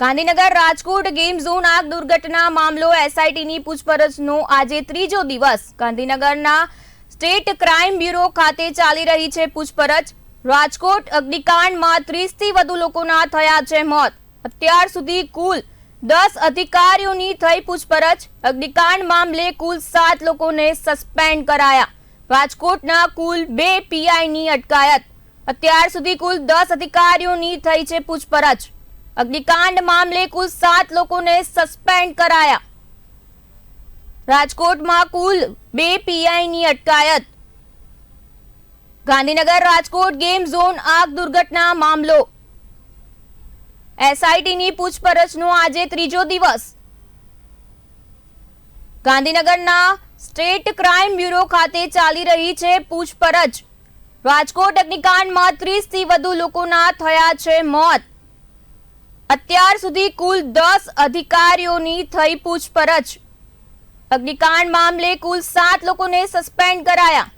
Gandhinagar Rajkot game zone આગ દુર્ઘટના મામલો એસઆઈટીની પૂછપરછનો આજે ત્રીજો દિવસ. ગાંધીનગરના સ્ટેટ ક્રાઇમ બ્યુરો ખાતે ચાલી રહી છે પૂછપરછ. રાજકોટ અગ્નિકાંડમાં ત્રીસથી વધુ લોકોના થયા છે મોત. અત્યાર સુધી કુલ દસ અધિકારીઓની થઈ પૂછપરછ. અગ્નિકાંડ મામલે કુલ સાત લોકોને સસ્પેન્ડ કરાયા. રાજકોટના કુલ બે પીઆઈની અટકાયત. અત્યાર સુધી કુલ દસ અધિકારીઓની થઈ છે પૂછપરછ. અગ્નિકાંડ મામલે કુલ સાત લોકોને સસ્પેન્ડ કરાયા. રાજકોટમાં કુલ બે પીઆઈની અટકાયત. ગાંધીનગર રાજકોટ ગેમ ઝોન આગ દુર્ઘટના મામલો. એસઆઈટીની પૂછપરછનો આજે ત્રીજો દિવસ. ગાંધીનગરના સ્ટેટ ક્રાઇમ બ્યુરો ખાતે ચાલી રહી છે પૂછપરછ. રાજકોટ અગ્નિકાંડમાં ત્રીસથી વધુ લોકોના થયા છે મોત. અત્યાર સુધી કુલ દસ અધિકારીઓની થઈ પૂછપરછ. અગ્નિકાંડ મામલે કુલ સાત લોકોને સસ્પેન્ડ કરાયા.